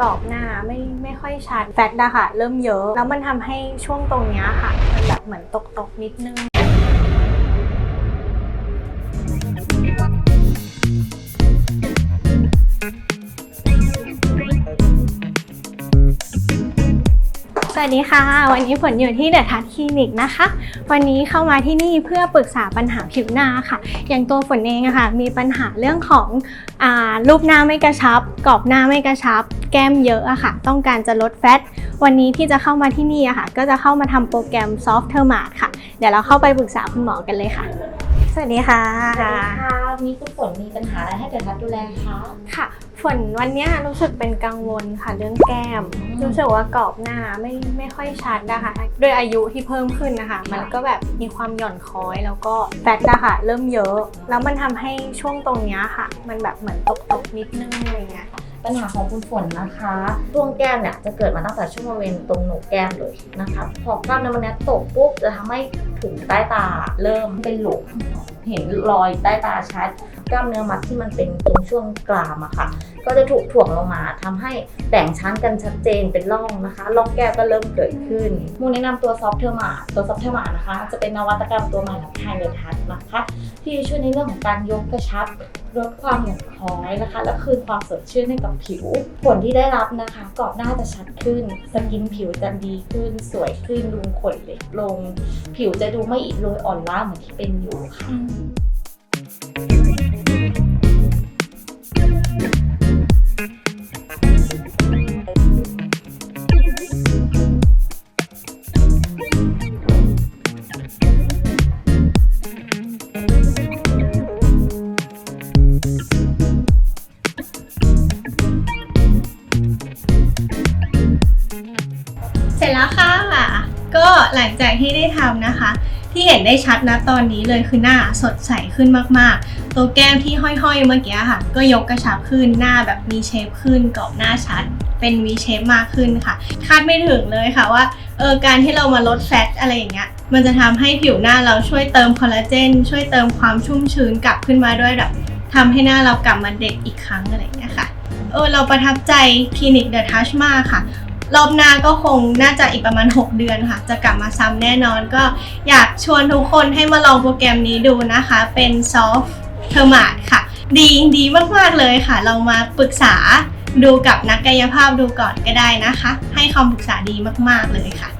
กรอบหน้าไม่ไม่ค่อยชัดแฟตอะค่ะ เริ่มเยอะ แล้วมันทำให้ช่วงตรงเนี้ยค่ะ มันแบบเหมือนตกตกๆนิดนึง สวัสดีค่ะ วันนี้ฝนอยู่ที่เดอะทัชคลินิกนะคะ วันนี้เข้ามาที่นี่เพื่อปรึกษาปัญหาผิวหน้าค่ะ อย่างตัวฝนเองอะค่ะ มีปัญหาเรื่องของอารูปหน้าไม่กระชับ กรอบหน้าไม่กระชับ แก้มเยอะอะค่ะ ต้องการจะลดแฟต วันนี้ที่จะเข้ามาที่นี่อะค่ะ ก็จะเข้ามาทำโปรแกรม Soft t e r m a t ค่ะ เดี๋ยวเราเข้าไปปรึกษาคุณหมอกันเลยค่ะ สวัสดีค่ะ สวัสดีค่ะมีคุณฝนมีปัญหาอะไรให้เดอะทัดดูแลคะค่ะ ฝนวันเนี้ยรู้สึกเป็นกังวลค่ะเรื่องแก้มอืมรู้สึกว่ากรอบหน้าไม่ไม่ค่อยชัดนะคะด้วยอายุที่เพิ่มขึ้นนะคะ มันก็แบบมีความหย่อนคล้อยแล้วก็แฟตอะค่ะ เริ่มเยอะ แล้วมันทำให้ช่วงตรงเนี้ยค่ะ มันแบบเหมือนตกตกๆนิดนึงอะไรเงี้ย ปัญหาของคุณฝนนะคะช่วงแก้มเนี่ยจะเกิดมาตั้งแต่ช่วงบริเวณตรงโหนกแก้มเลยนะคะ พอกล้ามเนื้อมันเนี้ยตกปุ๊บจะทำให้ถุงใต้ตาเริ่มเป็นหลุม เห็นรอยใต้ตาชัด กล้ามเนื้อมัดที่มันเป็นตรงช่วงกรามอะค่ะ ก็จะถูกถ่วงลงมาทำให้แบ่งชั้นกันชัดเจนเป็นร่องนะคะร่องแก้มก็เริ่มเกิดขึ้นมูแนะนำตัวซอฟเทอร์มาตัวซอฟเทอร์มานะคะ จะเป็นนวัตกรรมตัวใหม่ของไทยเลยทัศนะคะที่ช่วยในเรื่องของการยกกระชับลดความหย่อนคล้อยนะคะ และคืนความสดชื่นให้กับผิว ผลที่ได้รับนะคะกรอบหน้าจะชัดขึ้น สกินผิวจะดีขึ้น สวยขึ้นรูขนเล็กลง ผิวจะดูไม่อิดโรยอ่อนล้าเหมือนที่เป็นอยู่ค่ะ แล้วค่ะ ก็หลังจากที่ได้ทำนะคะ ที่เห็นได้ชัดนะตอนนี้เลยคือหน้าสดใสขึ้นมากๆ ตัวแก้มที่ห้อยๆเมื่อกี้ค่ะ ก็ยกกระชับขึ้นหน้าแบบมีเชฟขึ้นกรอบหน้าชัดเป็นวีเชฟมากขึ้นค่ะ คาดไม่ถึงเลยค่ะว่าเออการที่เรามาลดแฟตอะไรอย่างเงี้ยมันจะทำให้ผิวหน้าเราช่วยเติมคอลลาเจนช่วยเติมความชุ่มชื้นกลับขึ้นมาด้วยแบบทำให้หน้าเรากลับมาเด็กอีกครั้งอะไรอย่างเงี้ยค่ะเออเราประทับใจคลินิกเดอะทัชมากค่ะ รอบหน้าก็คงน่าจะอีกประมาณ 6 เดือนค่ะ จะกลับมาซ้ำแน่นอนก็อยากชวนทุกคนให้มาลองโปรแกรมนี้ดูนะคะ เป็นซอฟเทอร์มาดค่ะ ดีดีมาก ๆ เลยค่ะ เรามาปรึกษาดูกับนักกายภาพดูก่อนก็ได้นะคะ ให้คำปรึกษาดีมาก ๆ เลยค่ะ